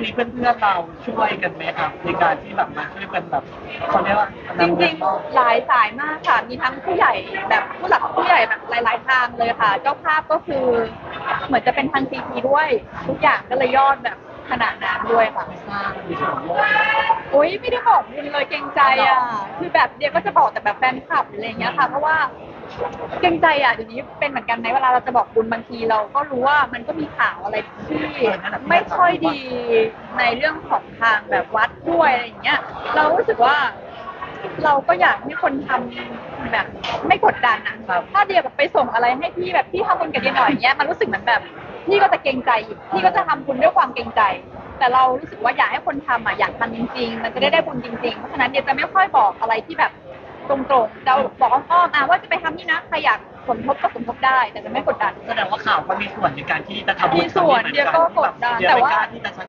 วันนี้เพื่อนๆเราช่วยกันไหมครับในการที่แบบมาช่วยกันแบบเขาเรียกว่าจริงๆ หลายสายมากค่ะ มีทั้งผู้ใหญ่แบบผู้หลักผู้ใหญ่แบบหลาย ๆ ทางเลยค่ะ เจ้าภาพก็คือเหมือนจะเป็นทางซีทีด้วย ทุกอย่างก็เลยยอดแบบขนาดนั้นด้วยค่ะสร้างมีส่วนร่วมอุ้ยไม่ได้บอกบุญเลยเกรงใจอะ คือแบบเดียก็จะบอกแต่แบบแฟนคลับอะไรอย่างเงี้ยค่ะ เพราะว่า เกรงใจอะเดี๋ยวนี้เป็นเหมือนกันไหมเวลาเราจะบอกบุญบางทีเราก็รู้ว่ามันก็มีข่าวอะไรที่ไม่ค่อยดีในเรื่องของทางแบบวัดด้วยอะไรอย่างเงี้ย เรารู้สึกว่า เราก็อยากให้คนทำแบบไม่กดดันนะถ้าเดียวแบบไปส่งอะไรให้พี่แบบพี่ทำบุญกับเดียหน่อยเงี้ยมันรู้สึกเหมือนแบบพี่ก็จะเกรงใจอีกพี่ก็จะทำบุญด้วยความเกรงใจ แต่เรารู้สึกว่าอยากให้คนทำอะอยากทำจริงๆ มันจะได้ได้บุญจริงๆ เพราะฉะนั้นเดียจะไม่ค่อยบอกอะไรที่แบบ ตรงๆจะบอกอ้อมๆอะว่าจะไปทำนี่นะใครอยากสมทบก็สมทบได้ แต่จะไม่กดดัน แสดงว่าข่าวก็มีส่วนในการที่จะทำมีส่วนเดียวก็กดดันเดียวแต่ไม่ว่ากล้าที่จะ